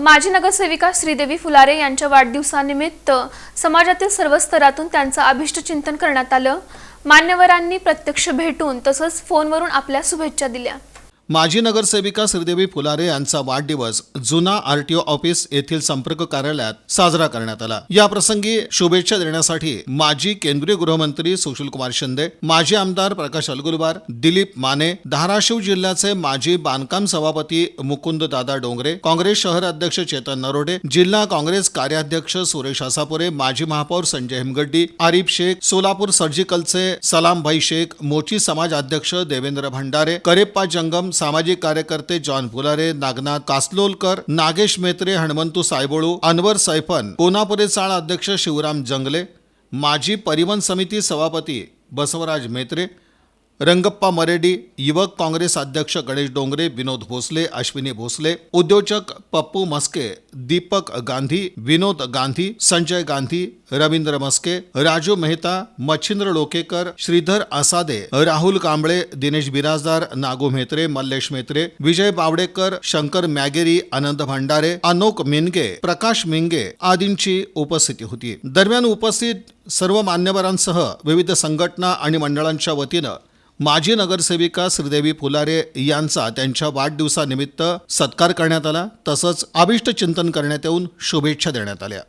माजी नगरसेविका श्रीदेवी फुलारे यांच्या वाढदिवसानिमित्त समाजातील सर्व स्तरातून त्यांचं अभिष्ट चिंतन करण्यात आलं. मान्यवरांनी प्रत्यक्ष भेटून तसंच फोनवरून आपल्या शुभेच्छा दिल्या. माजी नगरसेविका श्रीदेवी फुलारे यांचा वाढदिवस जुना आरटीओ ऑफिस येथील संपर्क कार्यालयात साजरा करण्यात आला. या प्रसंगी शुभेच्छा देण्यासाठी माजी केंद्रीय गृहमंत्री सुशीलकुमार शिंदे माजी आमदार प्रकाश अलगुलवार दिलीप माने धाराशिव जिल्ह्याचे माजी बांधकाम सभापती मुकुंद दादा डोंगरे काँग्रेस शहर अध्यक्ष चेतन नरोडे जिल्हा काँग्रेस कार्याध्यक्ष सुरेश असापुरे माजी महापौर संजय हिमगड्डी आरिफ शेख सोलापूर सर्जिकलचे सलामभाई शेख मोची समाज अध्यक्ष देवेंद्र भंडारे करेप्पा जंगम सामाजिक कार्यकर्ते जॉन फुलारे नागनाथ कासलोलकर नागेश मेत्रे हणमंतू सायबोळू अनवर सैफन कोनापुरे चाळ अध्यक्ष शिवराम जंगले माजी परिवहन समिती सभापती बसवराज मेत्रे रंगप्पा मरेडी युवक काँग्रेस अध्यक्ष गणेश डोंगरे विनोद भोसले अश्विनी भोसले उद्योजक पप्पू मस्के दीपक गांधी विनोद गांधी संजय गांधी रवींद्र मस्के राजू मेहता मच्छिंद्र लोकेकर श्रीधर आसादे राहुल कांबळे दिनेश बिराजदार नागू म्हेत्रे मल्लेश मेत्रे विजय बावडेकर शंकर मॅगेरी आनंद भंडारे अनोक मिनगे प्रकाश मिंगे आदींची उपस्थिती होती. दरम्यान उपस्थित सर्व मान्यवरांसह विविध संघटना आणि मंडळांच्या वतीनं माजी नगरसेविका श्रीदेवी फुलारे यांचा त्यांच्या वाढदिवसानिमित्त सत्कार करण्यात आला. तसंच अभिष्ट चिंतन करण्यात येऊन शुभेच्छा देण्यात आल्या.